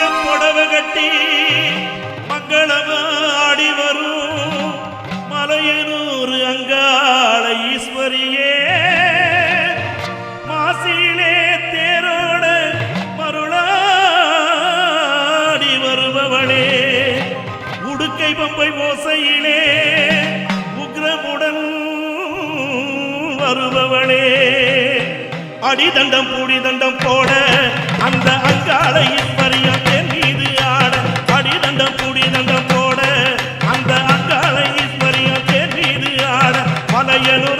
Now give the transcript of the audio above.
கட்டி மங்களமாடி வரும். மலையனூர் அங்காள ஈஸ்வரியே மாசிலே தேரோட மருளாடி வருபவளே உடுக்கை பம்பை ஓசையிலே உக்ரமுடன் வருபவளே. அடிதண்டம் பூடிதண்டம் போ যেন